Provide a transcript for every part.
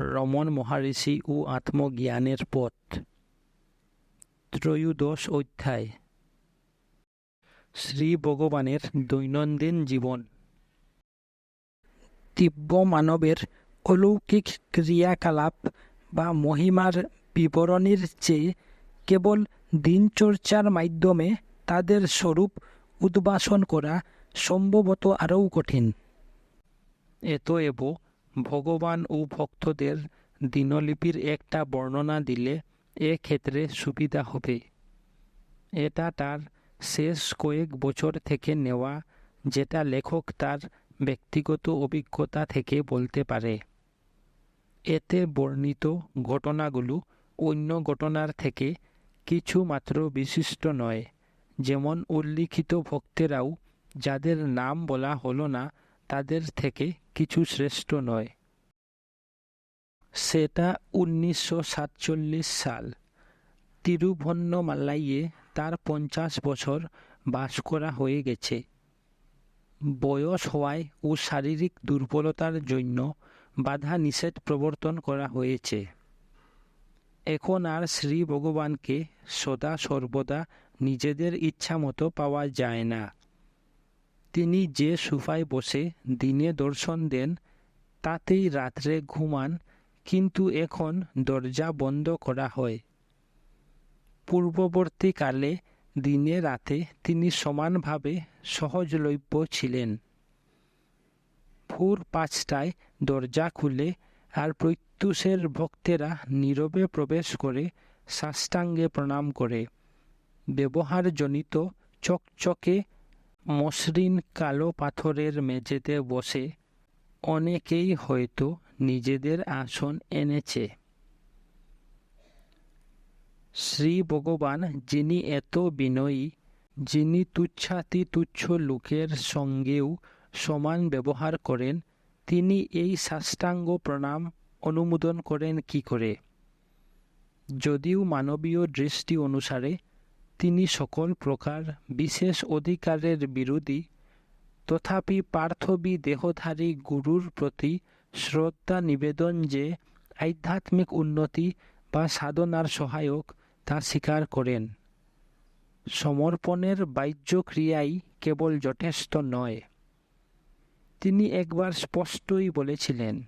রমণ মহারিষি ও আত্মজ্ঞানের পথ। ত্রয়োদশ অধ্যায়। শ্রী ভগবানের দৈনন্দিন জীবন। দিব্য মানবের অলৌকিক ক্রিয়াকলাপ বা মহিমার বিবরণীর চেয়ে কেবল দিনচর্চার মাধ্যমে তাদের স্বরূপ উদ্বাসন করা সম্ভবত আরও কঠিন। এতএব ভগবান ও ভক্তদের দিনলিপির একটা বর্ণনা দিলে এ ক্ষেত্রে সুবিধা হবে। এটা তার শেষ কয়েক বছর থেকে নেওয়া, যেটা লেখক তার ব্যক্তিগত অভিজ্ঞতা থেকে বলতে পারে। এতে বর্ণিত ঘটনাগুলো অন্য ঘটনার থেকে কিছু মাত্র বিশিষ্ট নয়। যেমন উল্লিখিত ভক্তেরাও যাদের নাম বলা হলো না, তাদের থেকে কিছু শ্রেষ্ঠ নয়। সেটা উনিশশো সাতচল্লিশ সাল। তিরুভন্নমালাইয়ে তার পঞ্চাশ বছর বাস করা হয়ে গেছে। বয়স হওয়ায় ও শারীরিক দুর্বলতার জন্য বাধা নিষেধ প্রবর্তন করা হয়েছে। এখন আর শ্রী ভগবানকে সদা সর্বদা নিজেদের ইচ্ছা মতো পাওয়া যায় না। তিনি যে সুফায় বসে দিনে দর্শন দেন, তাতেই রাত্রে ঘুমান, কিন্তু এখন দরজা বন্ধ করা হয়। পূর্ববর্তীকালে দিনে রাতে তিনি সমানভাবে সহজলভ্য ছিলেন। ভোর পাঁচটায় দরজা খুলে আর প্রত্যুষের ভক্তেরা নীরবে প্রবেশ করে সাষ্টাঙ্গে প্রণাম করে। ব্যবহারজনিত চকচকে মসৃণ কালো পাথরের মেঝেতে বসে অনেকেই হয়তো নিজেদের আসন এনেছে। শ্রী ভগবান যিনি এত বিনয়ী, যিনি তুচ্ছাতি তুচ্ছ লোকের সঙ্গেও সমান ব্যবহার করেন, তিনি এই সাষ্টাঙ্গ প্রণাম অনুমোদন করেন কি করে? যদিও মানবীয় দৃষ্টি অনুসারে তিনি সকল প্রকার বিশেষ অধিকারের বিরোধী, তথাপি পার্থবী দেহধারী গুরুর প্রতি শ্রদ্ধা নিবেদন যে আধ্যাত্মিক উন্নতি বা সাধনার সহায়ক তা স্বীকার করেন। সমর্পণের বাহ্য ক্রিয়াই কেবল যথেষ্ট নয়। তিনি একবার স্পষ্টই বলেছিলেন,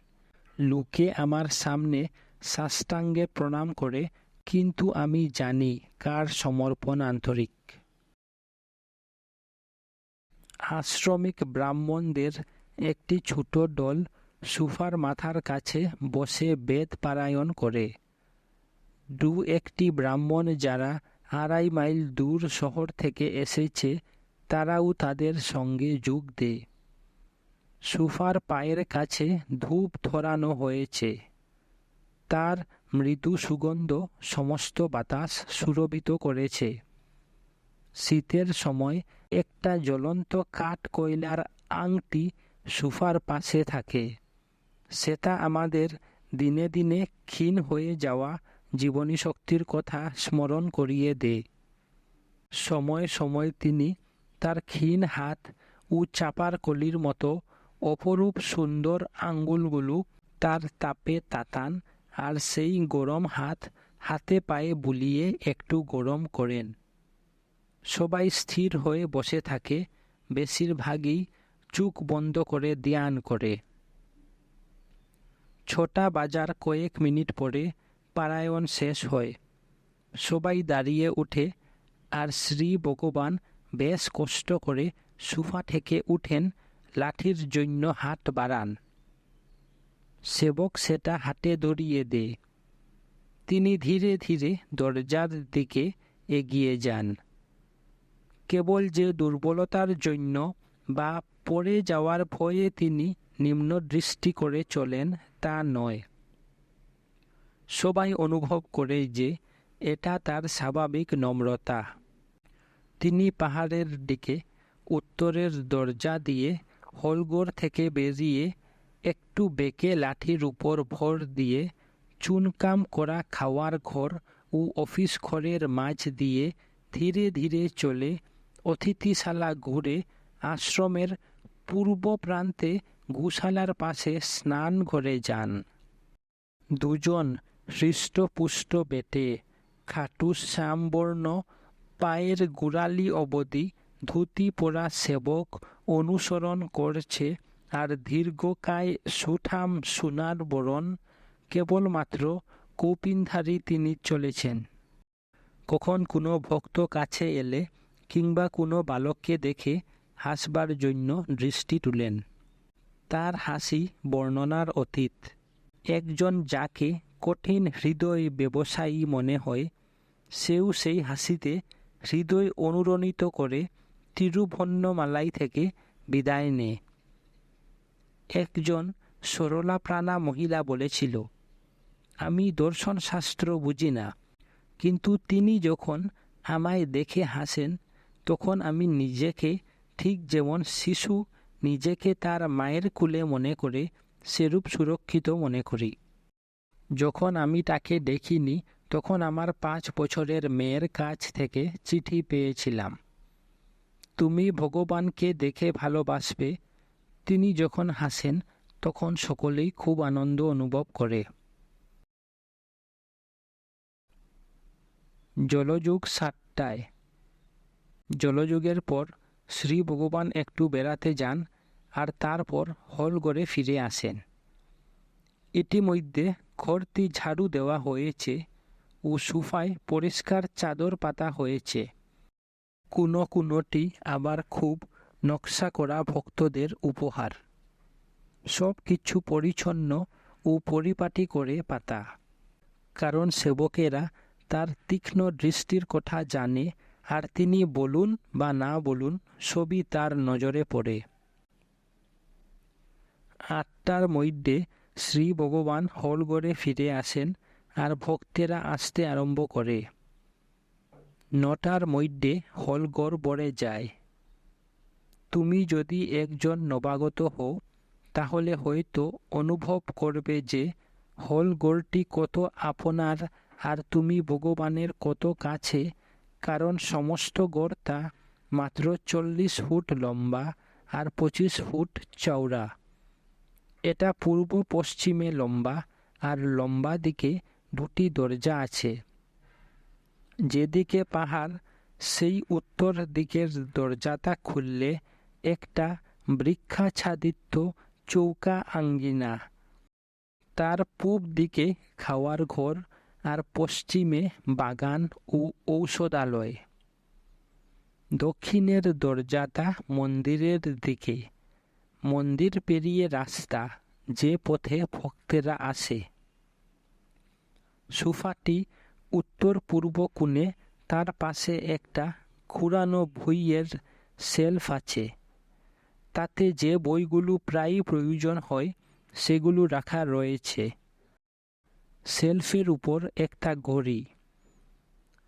লোকে আমার সামনে সাষ্টাঙ্গে প্রণাম করে কিন্তু আমি জানি কার সমর্পণ আন্তরিক। আশ্রমিক ব্রাহ্মণদের একটি ছোট দল সুফার মাথার কাছে বসে বেদ পারায়ণ করে। দু একটি ব্রাহ্মণ যারা আড়াই মাইল দূর শহর থেকে এসেছে, তারাও তাদের সঙ্গে যোগ দেয়। সুফার পায়ের কাছে ধূপ ধরানো হয়েছে। তার মৃদু সুগন্ধ সমস্ত বাতাস সুরভিত করেছে। শীতের সময় একটা জ্বলন্ত কাঠ কয়লার আংটি সুফার পাশে থাকে। সেটা আমাদের দিনে দিনে ক্ষীণ হয়ে যাওয়া জীবনী শক্তির কথা স্মরণ করিয়ে দেয় সময় সময় তিনি তার ক্ষীণ হাত ও চাপার কলির মতো অপরূপ সুন্দর আঙ্গুলগুলো তার তাপে তাতান আর সেই গরম হাত, হাতে পায়ে বুলিয়ে একটু গরম করেন। সবাই স্থির হয়ে বসে থাকে, বেশিরভাগই চুক বন্ধ করে ধ্যান করে। ছটা বাজার কয়েক মিনিট পরে পারায়ণ শেষ হয়। সবাই দাঁড়িয়ে উঠে আর শ্রী ভগবান বেশ কষ্ট করে সুফা থেকে উঠেন, লাঠির জন্য হাত বাড়ান। সেবক সেটা হাতে ধরিয়ে দেয় তিনি ধীরে ধীরে দরজার দিকে এগিয়ে যান। কেবল যে দুর্বলতার জন্য বা পড়ে যাওয়ার ভয়ে তিনি নিম্ন দৃষ্টি করে চলেন তা নয়। সবাই অনুভব করে যে এটা তার স্বাভাবিক নম্রতা। তিনি পাহাড়ের দিকে, উত্তরের দরজা দিয়ে হলগড় থেকে বেরিয়ে একটু বেঁকে লাঠির উপর ভর দিয়ে চুনকাম করা খাওয়ার ঘর ও অফিস ঘরের মাঝ দিয়ে ধীরে ধীরে চলে অতিথিশালা ঘুরে আশ্রমের পূর্ব প্রান্তে গোশালার পাশে স্নান ঘরে যান। দুজন হৃষ্টপুষ্ট বেটে খাটু শ্যামবর্ণ, পায়ের গোড়ালি অবধি ধুতি পরা সেবক অনুসরণ করছে আর দীর্ঘকায় সুঠাম সোনার বরণ কেবলমাত্র কৌপিনধারী তিনি চলেছেন। কখন কোনো ভক্ত কাছে এলে কিংবা কোনো বালককে দেখে হাসবার জন্য দৃষ্টি তুলেন। তার হাসি বর্ণনার অতীত। একজন যাকে কঠিন হৃদয় ব্যবসায়ী মনে হয়, সেও সেই হাসিতে হৃদয় অনুরণিত করে তিরুভন্নমালাই থেকে বিদায় নেয়। একজন সরলা প্রাণা মহিলা বলেছিল, আমি দর্শনশাস্ত্র বুঝি না, কিন্তু তিনি যখন আমায় দেখে হাসেন, তখন আমি নিজেকে ঠিক যেমন শিশু নিজেকে তার মায়ের কুলে মনে করে, সেরূপ সুরক্ষিত মনে করি। যখন আমি তাকে দেখিনি, তখন আমার পাঁচ বছরের মেয়ের কাছ থেকে চিঠি পেয়েছিলাম। তুমি ভগবানকে দেখে ভালোবাসবে তিনি যখন হাসেন, তখন সকলেই খুব আনন্দ অনুভব করে। জলযুগ সাতটায়। জলযুগের পর শ্রী ভগবান একটু বেড়াতে যান আর তারপর হলঘরে ফিরে আসেন। ইতিমধ্যে ঘরটি ঝাড়ু দেওয়া হয়েছে ও সুফায় পরিষ্কার চাদর পাতা হয়েছে। কোনো কোনোটি আবার খুব নকশা করা ভক্তদের উপহার। সব কিছু পরিচ্ছন্ন ও পরিপাটি করে পাতা। কারণ সেবকেরা তার তীক্ষ্ণ দৃষ্টির কথা জানে আর তিনি বলুন বা না বলুন সবই তার নজরে পড়ে। আটটার মধ্যে শ্রী ভগবান হলগড়ে ফিরে আসেন আর ভক্তেরা আসতে আরম্ভ করে। নটার মধ্যে হলগড় বড়ে যায়। তুমি যদি একজন নবাগত হও, তাহলে হয়তো অনুভব করবে যে হলগড়টি কত আপনার আর তুমি ভগবানের কত কাছে, কারণ সমস্ত গড় তা মাত্র চল্লিশ ফুট লম্বা আর পঁচিশ ফুট চওড়া। এটা পূর্ব পশ্চিমে লম্বা আর লম্বা দিকে দুটি দরজা আছে। যেদিকে পাহাড়, সেই উত্তর দিকের দরজাটা খুললে একটা বৃক্ষাচ্ছাদিত চৌকা আঙ্গিনা। তার পূব দিকে খাওয়ার ঘর আর পশ্চিমে বাগান ও ঔষধালয়। দক্ষিণের দরজাটা মন্দিরের দিকে। মন্দির পেরিয়ে রাস্তা, যে পথে ভক্তেরা আসে। সুফাটি উত্তর পূর্ব কোণে, তার পাশে একটা খুঁড়ানো বইয়ের সেলফ আছে। তাতে যে বইগুলো প্রায়ই প্রয়োজন হয়, সেগুলো রাখা রয়েছে। সেলফের উপর একটা ঘড়ি।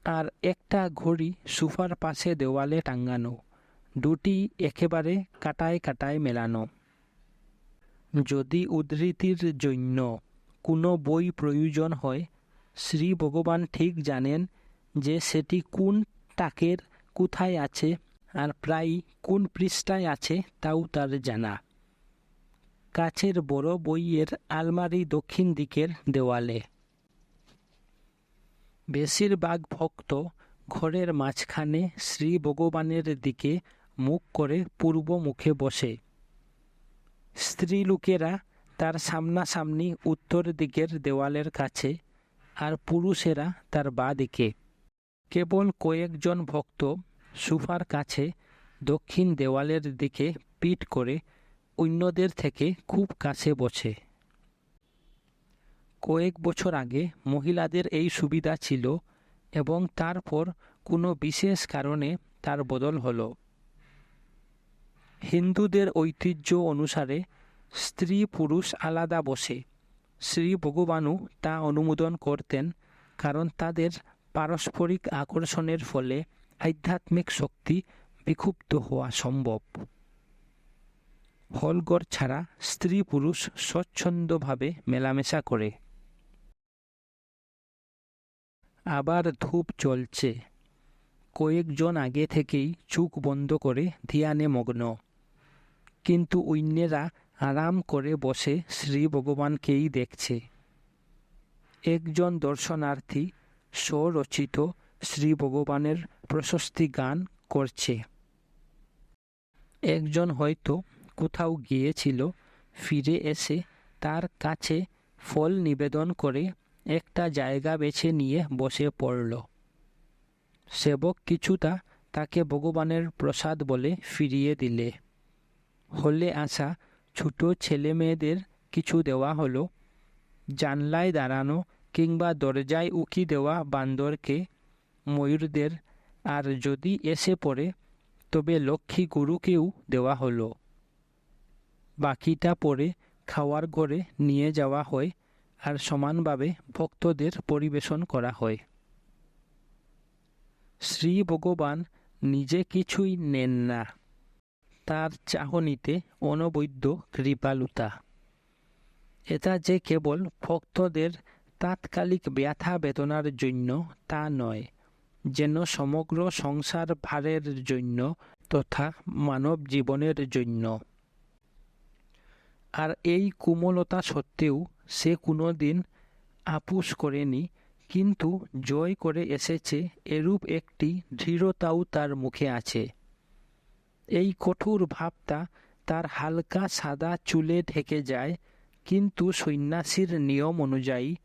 আর একটা ঘড়ি সুফার পাশে দেওয়ালে টাঙ্গানো দুটি একেবারে কাটায় কাটায় মেলানো। যদি উদ্ধৃতির জন্য কোনো বই প্রয়োজন হয়, শ্রী ভগবান ঠিক জানেন যে সেটি কোন টাকের, কোথায় আছে আর প্রায় কোন পৃষ্ঠায় আছে তাও তার জানা। কাছের বড় বইয়ের আলমারি দক্ষিণ দিকের দেওয়ালে। বেশিরভাগ ভক্ত ঘরের মাঝখানে শ্রী ভগবানের দিকে মুখ করে পূর্ব মুখে বসে। স্ত্রী লোকেরা তার সামনাসামনি উত্তর দিকের দেওয়ালের কাছে আর পুরুষেরা তার বা দিকে। কেবল কয়েকজন ভক্ত সুফার কাছে দক্ষিণ দেওয়ালের দিকে পিঠ করে অন্যদের থেকে খুব কাছে বসে। কয়েক বছর আগে মহিলাদের এই সুবিধা ছিল এবং তারপর কোনো বিশেষ কারণে তার বদল হল। হিন্দুদের ঐতিহ্য অনুসারে স্ত্রী পুরুষ আলাদা বসে। শ্রী ভগবানও তা অনুমোদন করতেন, কারণ তাদের পারস্পরিক আকর্ষণের ফলে আধ্যাত্মিক শক্তি বিক্ষুব্ধ হওয়া সম্ভব। হলগড় ছাড়া স্ত্রী পুরুষ স্বচ্ছন্দভাবে মেলামেশা করে। আবার ধূপ চলছে কয়েকজন আগে থেকেই চোখ বন্ধ করে ধ্যানে মগ্ন। কিন্তু অন্যেরা আরাম করে বসে শ্রী ভগবানকেই দেখছে। একজন দর্শনার্থী স্বরচিত শ্রী ভগবানের প্রশস্তি গান করছে। একজন হয়তো কোথাও গিয়েছিল, ফিরে এসে তার কাছে ফল নিবেদন করে একটা জায়গা বেছে নিয়ে বসে পড়ল। সেবক কিছুটা তাকে ভগবানের প্রসাদ বলে ফিরিয়ে দিলে। হলে আসা ছোট ছেলে মেয়েদের কিছু দেওয়া হলো। জানলায় দাঁড়ানো কিংবা দরজায় উকি দেওয়া বান্দরকে ময়ূরদের, আর যদি এসে পড়ে, তবে লক্ষ্মী গুরুকেও দেওয়া হলো। বাকিটা পরে খাওয়ার ঘরে নিয়ে যাওয়া হয়, আর সমানভাবে ভক্তদের পরিবেশন করা হয়। শ্রী ভগবান নিজে কিছুই নেন না। তার চাহনিতে অনবৈদ্য কৃপালুতা। এটা যে কেবল ভক্তদের তাৎকালিক ব্যথা বেদনার জন্য তা নয়। যেন সমগ্র সংসার ভারের জন্য তথা মানব জীবনের জন্য। আর এই কোমলতা সত্ত্বেও সে কোনো দিন আপুস করেনি, কিন্তু জয় করে এসেছে এরূপ একটি দৃঢ়তাও তার মুখে আছে। এই কঠোর ভাবটা তার হালকা সাদা চুলে ঢেকে যায়, কিন্তু সন্ন্যাসীর নিয়ম অনুযায়ী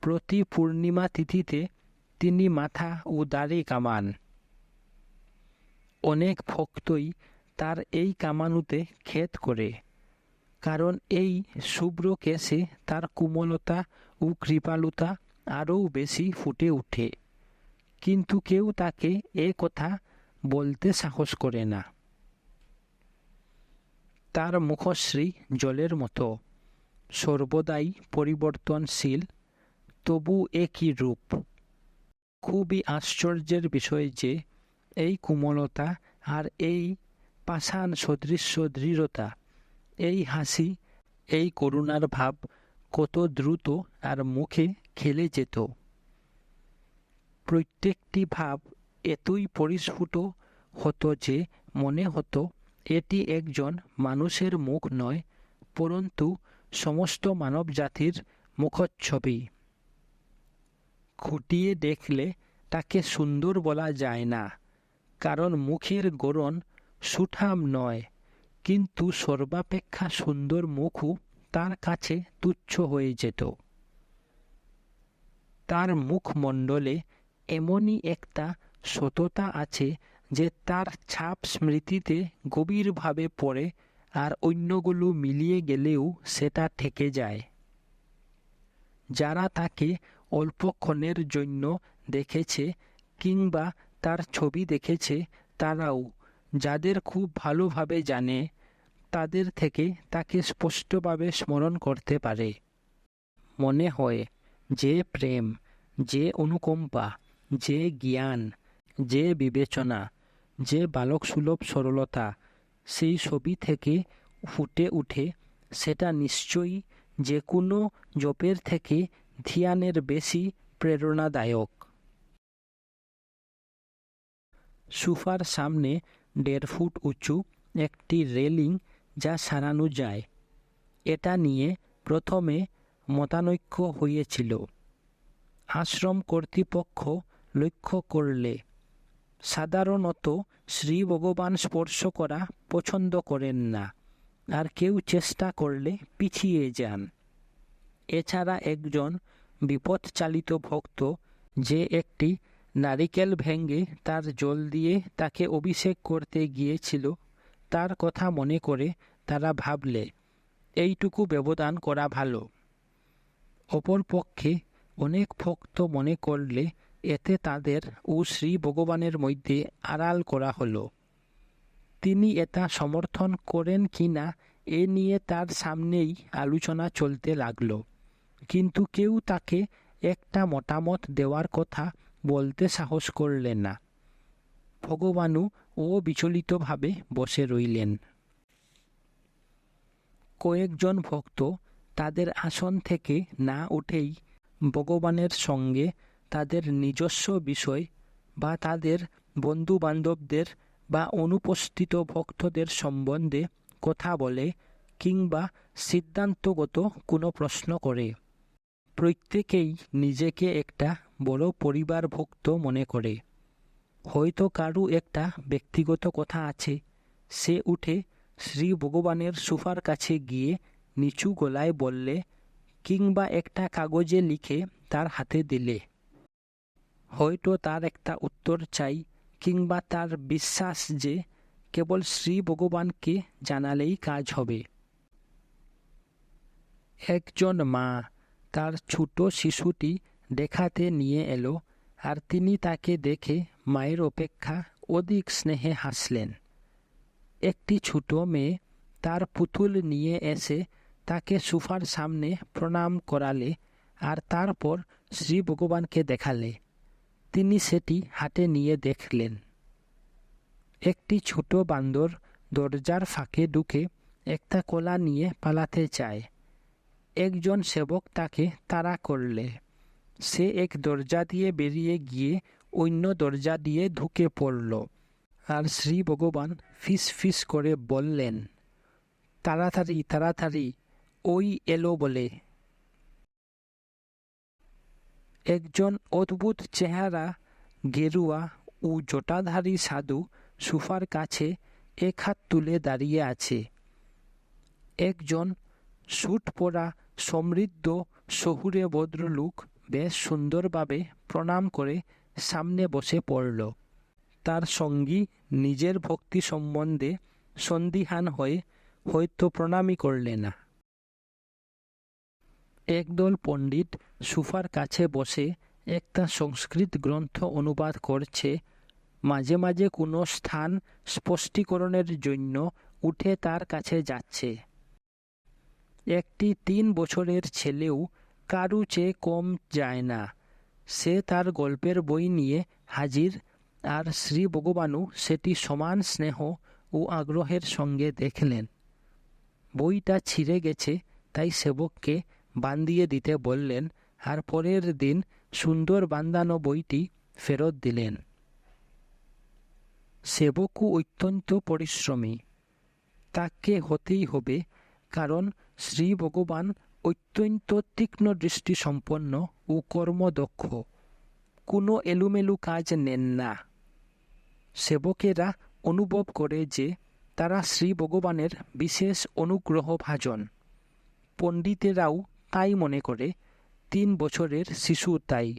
প্রতি পূর্ণিমা তিথিতে তিনি মাথা ও দাড়ি কামান। অনেক ভক্তই তার এই কামানুতে খেত করে, কারণ এই শুভ্র কেশে তার কোমলতা ও কৃপালুতা আরও বেশি ফুটে ওঠে। কিন্তু কেউ তাকে এ কথা বলতে সাহস করে না। তার মুখশ্রী জলের মতো, সর্বদাই পরিবর্তনশীল, তবু একই রূপ। খুবই আশ্চর্যের বিষয় যে এই কোমলতা আর এই পাষাণ সদৃশ্য দৃঢ়তা, এই হাসি, এই করুণার ভাব কত দ্রুত আর মুখে খেলে যেত। প্রত্যেকটি ভাব এতই পরিস্ফুট হতো যে মনে হতো এটি একজন মানুষের মুখ নয়, পরন্তু সমস্ত মানব জাতির মুখচ্ছবি। খুঁটিয়ে দেখলে তাকে সুন্দর বলা যায় না, কারণ মুখের গড়ন সুঠাম নয়, কিন্তু সর্বাপেক্ষা সুন্দর মুখও তার কাছে তুচ্ছ হয়ে যেত। তার মুখমণ্ডলে এমনই একটা সততা আছে যে তার ছাপ স্মৃতিতে গভীরভাবে পড়ে আর অন্যগুলো মিলিয়ে গেলেও সেটা থেকে যায়। যারা তাকে অল্পক্ষণের জন্য দেখেছে কিংবা তার ছবি দেখেছে তারাও, যাদের খুব ভালোভাবে জানে, তাদের থেকে তাকে স্পষ্টভাবে স্মরণ করতে পারে। মনে হয়, যে প্রেম, যে অনুকম্পা, যে জ্ঞান, যে বিবেচনা, যে বালক সুলভ সরলতা, সেই ছবি থেকে ফুটে উঠে, সেটা নিশ্চয়ই যে কোনো জপের থেকে ধ্যানের বেশি প্রেরণাদায়ক। সুফার সামনে দেড় ফুট উঁচু একটি রেলিং যা সারানো যায়। এটা নিয়ে প্রথমে মতানৈক্য হয়েছিল। আশ্রম কর্তৃপক্ষ লক্ষ্য করলে, সাধারণত শ্রী ভগবান স্পর্শ করা পছন্দ করেন না, আর কেউ চেষ্টা করলে পিছিয়ে যান। এছাড়া একজন বিপদচালিত ভক্ত যে একটি নারিকেল ভেঙ্গে তার জল দিয়ে তাকে অভিষেক করতে গিয়েছিল, তার কথা মনে করে তারা ভাবলে, এইটুকু ব্যবধান করা ভালো অপরপক্ষে অনেক ভক্ত মনে করলে এতে তাদের ও শ্রী ভগবানের মধ্যে আড়াল করা হলো। তিনি এটা সমর্থন করেন কি না, এ নিয়ে তার সামনেই আলোচনা চলতে লাগল। কিন্তু কেউ তাকে একটা মতামত দেওয়ার কথা বলতে সাহস করলেন না। ভগবানও ও বিচলিতভাবে বসে রইলেন। কয়েকজন ভক্ত তাদের আসন থেকে না উঠেই ভগবানের সঙ্গে তাদের নিজস্ব বিষয় বা তাদের বন্ধু বান্ধবদের বা অনুপস্থিত ভক্তদের সম্বন্ধে কথা বলে কিংবা সিদ্ধান্তগত কোনো প্রশ্ন করে। প্রত্যেকেই নিজেকে একটা বড় পরিবারভুক্ত মনে করে। হয়তো কারু একটা ব্যক্তিগত কথা আছে। সে উঠে শ্রী ভগবানের সুফার কাছে গিয়ে নিচু গলায় বললে, কিংবা একটা কাগজে লিখে তার হাতে দিলে। হয়তো তার একটা উত্তর চাই, কিংবা তার বিশ্বাস যে কেবল শ্রী ভগবানকে জানালেই কাজ হবে। একজন মা তার ছোট শিশুটি দেখাতে নিয়ে এলো আর তিনি তাকে দেখে মায়ের অপেক্ষা অধিক স্নেহে হাসলেন। একটি ছোট মেয়ে তার পুতুল নিয়ে এসে তাকে সুফার সামনে প্রণাম করালে আর তারপর শ্রী ভগবানকে দেখালে। তিনি সেটি হাতে নিয়ে দেখলেন। একটি ছোট বান্দর দরজার ফাঁকে ঢুকে একটা কলা নিয়ে পালাতে চায়। একজন সেবক তাকে তাড়া করলে। সে এক দরজা দিয়ে বেরিয়ে গিয়ে অন্য দরজা দিয়ে ঢুকে পড়ল। আর শ্রী ভগবান ফিস ফিস করে বললেন, তাড়াতাড়ি তাড়াতাড়ি, ওই এলো বলে। একজন অদ্ভুত চেহারা, গেরুয়া ও জটাধারী সাধু সুফার কাছে এক হাত তুলে দাঁড়িয়ে আছে। একজন স্যুট পরা, সমৃদ্ধ, শহুরে ভদ্রলোক বেশ সুন্দরভাবে প্রণাম করে সামনে বসে পড়ল। তার সঙ্গী নিজের ভক্তি সম্বন্ধে সন্দিহান হয়ে হয়তো প্রণামই করলে না। একদল পণ্ডিত সুফার কাছে বসে একটা সংস্কৃত গ্রন্থ অনুবাদ করছে। মাঝে মাঝে কোনো স্থান স্পষ্টীকরণের জন্য উঠে তার কাছে যাচ্ছে। একটি তিন বছরের ছেলেও কারু চেয়ে কম যায় না। সে তার গল্পের বই নিয়ে হাজির, আর শ্রী ভগবানও সেটি সমান স্নেহ ও আগ্রহের সঙ্গে দেখলেন। বইটা ছিঁড়ে গেছে, তাই সেবককে বান্দিয়ে দিতে বললেন, আর পরের দিন সুন্দর বান্দানো বইটি ফেরত দিলেন। সেবকও অত্যন্ত পরিশ্রমী। তাকে হতেই হবে, কারণ শ্রী ভগবান অত্যন্ত তীক্ষ্ণ দৃষ্টি সম্পন্ন ও কর্মদক্ষ। কোনো এলুমেলু কাজ নেন না। সেবকেরা অনুভব করে যে তারা শ্রী ভগবানের বিশেষ অনুগ্রহ ভাজন। পণ্ডিতেরাও তাই মনে করে, তিন বছরের শিশু তাই।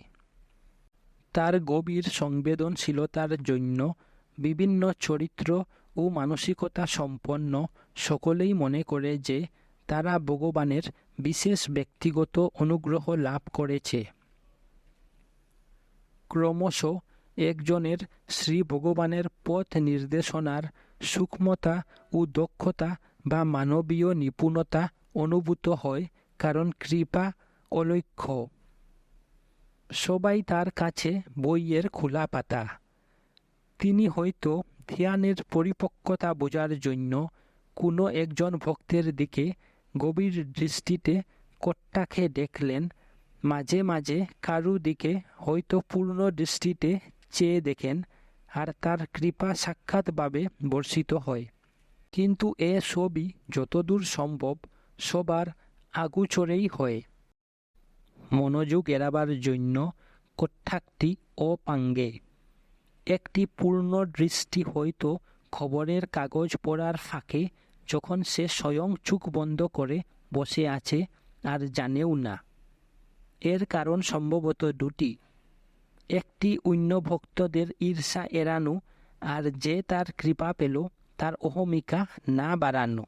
তার গভীর সংবেদনশীলতার জন্য বিভিন্ন চরিত্র ও মানসিকতা সম্পন্ন সকলেই মনে করে যে তারা ভগবানের বিশেষ ব্যক্তিগত অনুগ্রহ লাভ করেছে। ক্রমশ একজনের শ্রী ভগবানের পথ নির্দেশনার সূক্ষ্মতা ও দক্ষতা বা মানবীয় নিপুণতা অনুভূত হয়, কারণ কৃপা অলক্ষ্য। সবাই তার কাছে বইয়ের খোলা পাতা। তিনি হয়তো ধ্যানের পরিপক্কতা বোঝার জন্য কোনো একজন ভক্তের দিকে গভীর দৃষ্টিতে কট্টাখে দেখলেন। মাঝে মাঝে কারু দিকে হয়তো পূর্ণ দৃষ্টিতে চেয়ে দেখেন আর তার কৃপা সাক্ষাৎভাবে বর্ষিত হয়। কিন্তু এ ছবি যতদূর সম্ভব সবার আগুচরেই হয়। মনোযোগ এড়াবার জন্য কট্টাকটি অপাঙ্গে। একটি পূর্ণ দৃষ্টি হয়তো খবরের কাগজ পড়ার ফাঁকে যখন সে স্বয়ং চোখ বন্ধ করে বসে আছে আর জানেও না। এর কারণ সম্ভবত দুটি। একটি অন্য ভক্তদের ঈর্ষা এড়ানো আর যে তার কৃপা পেল, তার অহমিকা না বাড়ানো।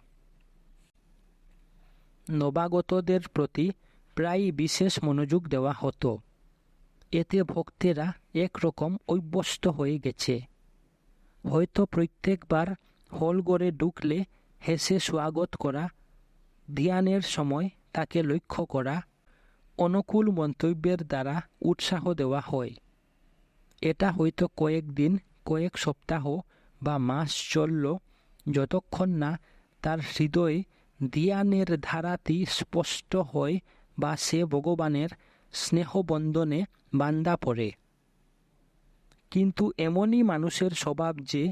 নবাগতদের প্রতি প্রায় বিশেষ মনোযোগ দেওয়া হতো। এতে ভক্তেরা একরকম অভ্যস্ত হয়ে গেছে। হয়তো প্রত্যেকবার হলগড়ে ঢুকলে হেসে স্বাগত করা, ধ্যানের সময় তাকে লক্ষ্য করা, অনুকূল মন্তব্যের দ্বারা উৎসাহ দেওয়া হয়। এটা হয়তো কয়েকদিন কয়েক সপ্তাহ বা মাস চলল যতক্ষণ না তার হৃদয়ে ধ্যানের ধারাটি স্পষ্ট হয় বা সে ভগবানের স্নেহবন্ধনে বান্দা পড়ে। কিন্তু এমনই মানুষের স্বভাব যে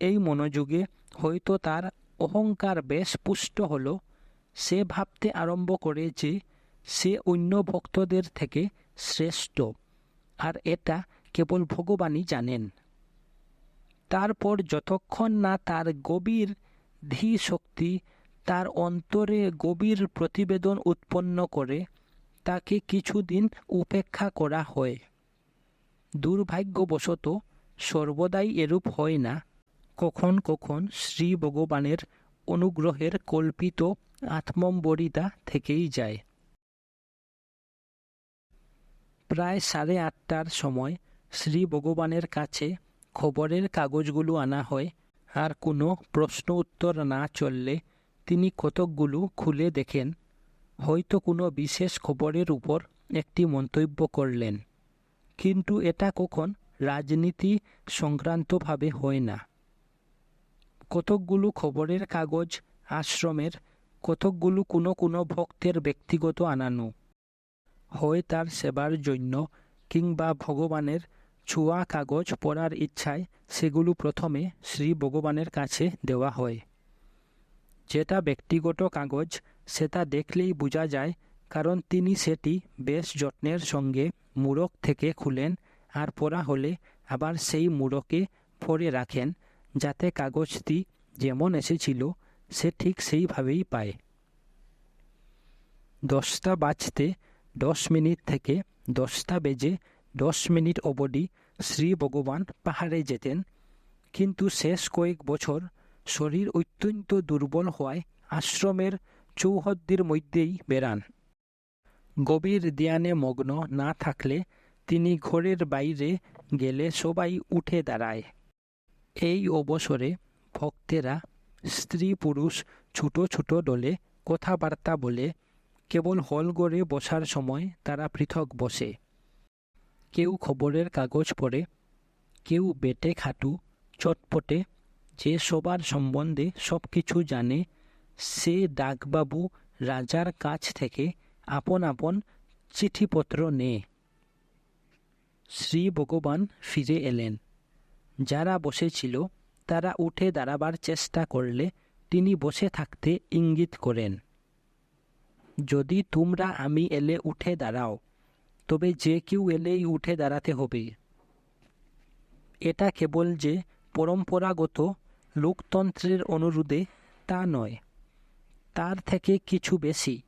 এই মনোযোগে হয়তো তার অহংকার বেশ পুষ্ট হল। সে ভাবতে আরম্ভ করে যে সে অন্য ভক্তদের থেকে শ্রেষ্ঠ, আর এটা কেবল ভগবানই জানেন। তারপর যতক্ষণ না তার গভীর ধী শক্তি তার অন্তরে গভীর প্রতিবেদন উৎপন্ন করে, তাকে কিছুদিন উপেক্ষা করা হয়। দুর্ভাগ্যবশত সর্বদাই এরূপ হয় না। কখন কখন শ্রী ভগবানের অনুগ্রহের কল্পিত আত্মম্বরিতা থেকেই যায়। প্রায় সাড়ে আটটার সময় শ্রী ভগবানের কাছে খবরের কাগজগুলো আনা হয় আর কোনো প্রশ্ন উত্তর না চললে তিনি কতকগুলো খুলে দেখেন। হয়তো কোনো বিশেষ খবরের উপর একটি মন্তব্য করলেন। কিন্তু এটা কখন রাজনীতি সংক্রান্তভাবে হয় না। কতকগুলো খবরের কাগজ, আশ্রমের, কতকগুলো কোনো কোনো ভক্তের ব্যক্তিগত আনানো। হয় তার সেবার জন্য কিংবা ভগবানের ছোঁয়া কাগজ পড়ার ইচ্ছায় সেগুলো প্রথমে শ্রী ভগবানের কাছে দেওয়া হয়। যেটা ব্যক্তিগত কাগজ, সেটা দেখলেই বোঝা যায়, কারণ তিনি সেটি বেশ যত্নের সঙ্গে মুরক থেকে খুলেন আর পড়া হলে আবার সেই মুরকে পরে রাখেন যাতে কাগজটি যেমন এসেছিল, সে ঠিক সেইভাবেই পায়। দশটা বাজতে দশ মিনিট থেকে দশটা বেজে দশ মিনিট অবধি শ্রী ভগবান পাহাড়ে যেতেন। কিন্তু শেষ কয়েক বছর শরীর অত্যন্ত দুর্বল হওয়ায় আশ্রমের চৌহদ্দির মধ্যেই বেড়ান। গভীর ধ্যানে মগ্ন না থাকলে তিনি ঘরের বাইরে গেলে সবাই উঠে দাঁড়ায়। এই অবসরে ভক্তেরা স্ত্রী পুরুষ, ছোট ছোট দলে কথাবার্তা বলে কেবল হলঘরে বসার সময় তারা পৃথক বসে। কেউ খবরের কাগজ পড়ে, কেউ বেটে খাটু, চটপটে, যে সবার সম্বন্ধে সব কিছু জানে, সে ডাকবাবু রাজার কাছ থেকে আপন আপন চিঠিপত্র নেয় শ্রী ভগবান ফিরে এলেন। যারা বসেছিল, তারা উঠে দাঁড়াবার চেষ্টা করলে তিনি বসে থাকতে ইঙ্গিত করেন। যদি তোমরা আমি এলে উঠে দাঁড়াও, তবে যে কেউ এলেই উঠে দাঁড়াতে হবে। এটা কেবল যে পরম্পরাগত লোকতন্ত্রের অনুরোধে তা নয়, তার থেকে কিছু বেশি।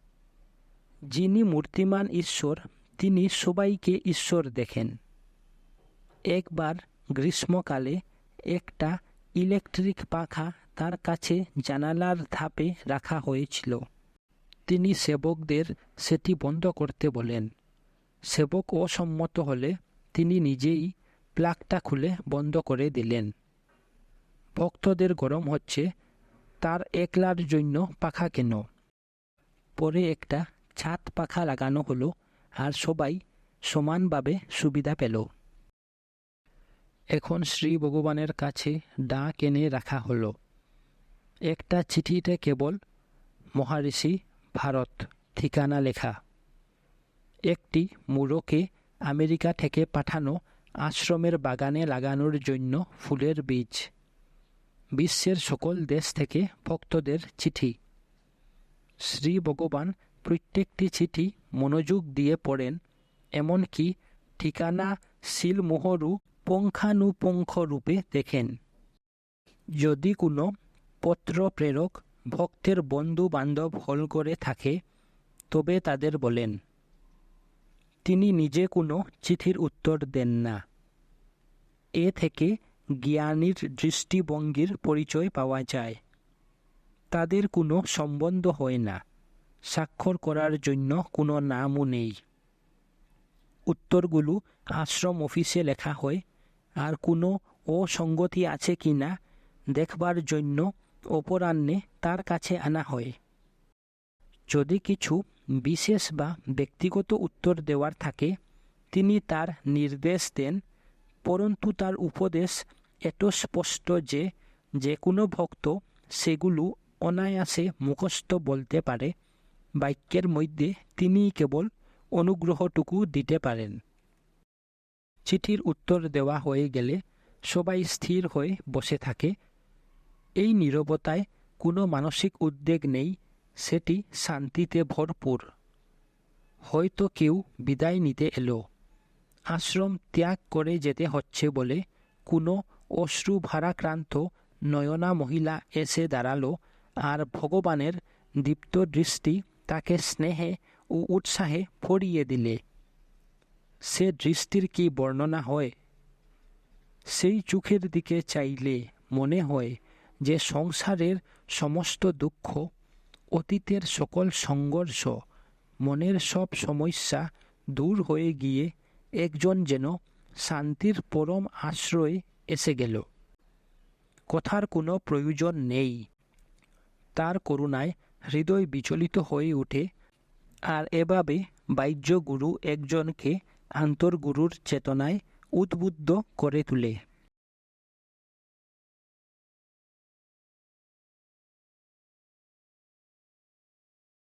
যিনি মূর্তিমান ঈশ্বর, তিনি সবাইকে ঈশ্বর দেখেন। একবার গ্রীষ্মকালে একটা ইলেকট্রিক পাখা তার কাছে জানালার ধাপে রাখা হয়েছিল। তিনি সেবকদের সেটি বন্ধ করতে বলেন। সেবক অসম্মত হলে তিনি নিজেই প্লাগটা খুলে বন্ধ করে দিলেন। ভক্তদের গরম হচ্ছে, তার একলার জন্য পাখা কেন? পরে একটা ছাদ পাখা লাগানো হলো আর সবাই সমানভাবে সুবিধা পেল। এখন শ্রী ভগবানের কাছে ডাক এনে রাখা হলো। একটা চিঠিতে কেবল মহারিষি ভারত ঠিকানা লেখা। একটি মুরকে আমেরিকা থেকে পাঠানো আশ্রমের বাগানে লাগানোর জন্য ফুলের বীজ। বিশ্বের সকল দেশ থেকে ভক্তদের চিঠি। শ্রী ভগবান প্রত্যেকটি চিঠি মনোযোগ দিয়ে পড়েন, এমনকি ঠিকানা শিলমোহরু পুঙ্খানুপুঙ্খ রূপে দেখেন। যদি কোনো পত্র প্রেরক ভক্তের বন্ধু বান্ধব হল করে থাকে, তবে তাদের বলেন, তিনি নিজে কোনো চিঠির উত্তর দেন না। এ থেকে জ্ঞানীর দৃষ্টিভঙ্গির পরিচয় পাওয়া যায়। তাদের কোনো সম্বন্ধ হয় না। স্বাক্ষর করার জন্য কোনো নামও নেই। উত্তরগুলো আশ্রম অফিসে লেখা হয় আর কোনো অসঙ্গতি আছে কি না, দেখবার জন্য অপরাহ্নে তার কাছে আনা হয়। যদি কিছু বিশেষ বা ব্যক্তিগত উত্তর দেওয়ার থাকে, তিনি তার নির্দেশ দেন, পরন্তু তার উপদেশ এত স্পষ্ট যে যে কোনো ভক্ত সেগুলো অনায়াসে মুখস্থ বলতে পারে, বাক্যের মধ্যে তিনি কেবল অনুগ্রহটুকু দিতে পারেন। চিঠির উত্তর দেওয়া হয়ে গেলে সবাই স্থির হয়ে বসে থাকে। এই নীরবতায় কোনো মানসিক উদ্বেগ নেই, সেটি শান্তিতে ভরপুর। হয়তো কেউ বিদায় নিতে এলো। আশ্রম ত্যাগ করে যেতে হচ্ছে বলে কোনো অশ্রু ভারাক্রান্ত নয়না মহিলা এসে দাঁড়াল আর ভগবানের দীপ্ত দৃষ্টি তাকে স্নেহে ও উৎসাহে ভরিয়ে দিলে। সে দৃষ্টির কি বর্ণনা হয়? সেই চোখের দিকে চাইলে মনে হয় যে সংসারের সমস্ত দুঃখ, অতীতের সকল সংঘর্ষ, মনের সব সমস্যা দূর হয়ে গিয়ে একজন যেন শান্তির পরম আশ্রয়ে এসে গেল। কথার কোনো প্রয়োজন নেই। তার করুণায় হৃদয় বিচলিত হয়ে ওঠে। আর এভাবে বাহ্য গুরু একজনকে আন্তর্গুরুর চেতনায় উদ্বুদ্ধ করে তোলে।